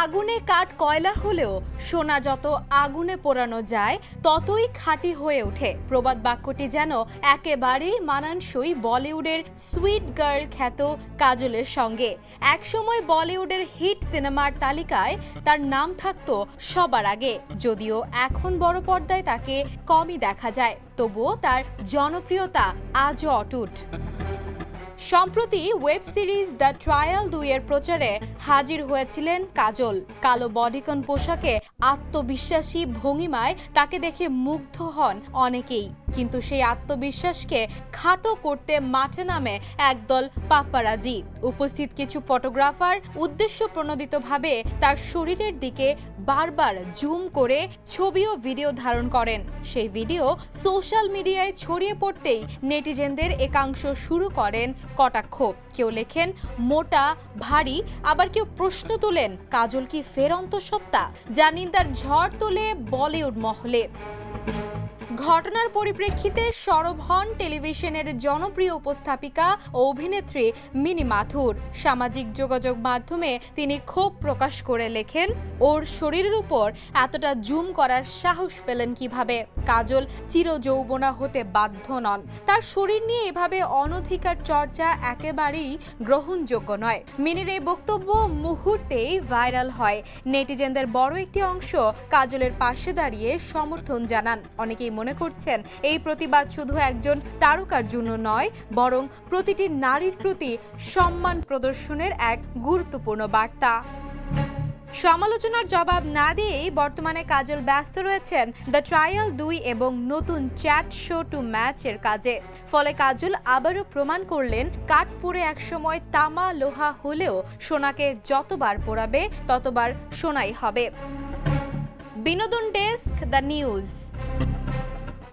আগুনে কাঠ কয়লা হলেও সোনা যত আগুনে পোড়ানো যায়, ততই খাঁটি হয়ে ওঠে। প্রবাদ বাক্যটি যেন একেবারেই মানানসই বলিউডের সুইট গার্ল খ্যাত কাজলের সঙ্গে। একসময় বলিউডের হিট সিনেমার তালিকায় তার নাম থাকত সবার আগে, যদিও এখন বড় পর্দায় তাকে কমই দেখা যায়, তবুও তার জনপ্রিয়তা আজও অটুট। সম্প্রতি ওয়েব সিরিজ দ্য ট্রায়াল দুইয়ের প্রচারে হাজির হয়েছিলেন কাজল। কালো বডিকন পোশাকে আত্মবিশ্বাসী ভঙ্গিমায় তাকে দেখে মুগ্ধ হন অনেকেই। কিন্তু সেই আত্মবিশ্বাসকে খাটো করতে মাঠে নামে একদল পাপ্পারাজি উপস্থিত কিছু ফটোগ্রাফার উদ্দেশ্য প্রণোদিতভাবে তার শরীরের দিকে বারবার জুম করে ছবি ও ভিডিও ধারণ করেন। সেই ভিডিও সোশ্যাল মিডিয়ায় ছড়িয়ে পড়তেই নেটিজেনদের একাংশ শুরু করেন কটাক্ষ। কেউ লেখেন, মোটা, ভারী। আবার কেউ প্রশ্ন তোলেন, কাজল কি ফের অন্তঃসত্ত্বা? যা নিন্দার ঝড় তোলে বলিউড মহলে। ঘটনার পরিপ্রেক্ষিতে সরব হন টেলিভিশনের জনপ্রিয় উপস্থাপিকা ও অভিনেত্রী মিনি মাথুর। সামাজিক যোগাযোগ মাধ্যমে তিনি ক্ষোভ প্রকাশ করে লেখেন, ওর শরীরের উপর এতটা জুম করার সাহস পেলেন কীভাবে? কাজল চির যৌবনা হতে বাধ্য নন। তার শরীর নিয়ে এভাবে অনধিকার চর্চা একেবারেই গ্রহণযোগ্য নয়। মিনির এই বক্তব্য মুহূর্তেই ভাইরাল হয়। নেটিজেনদের বড় একটি অংশ কাজলের পাশে দাঁড়িয়ে সমর্থন জানান। অনেকেই মনে করছেন। এই প্রতিবাদ শুধু একজন তারকার জন্য নয়, বরং প্রতিটি নারীর প্রতি সম্মান প্রদর্শনের এক গুরুত্বপূর্ণ বার্তা। সমালোচনার জবাব না দিয়েই বর্তমানে কাজল ব্যস্ত রয়েছেন দ্য ট্রায়াল দুই এবং নতুন চ্যাট শো টু ম্যাচের কাজে। ফলে কাজল আবারও প্রমাণ করলেন কাঠ পুড়ে একসময় তামা লোহা হলেও সোনাকে যতবার পোড়াবে, ততবার সোনাই হবে। বিনোদন ডেস্ক, দ্য নিউজ।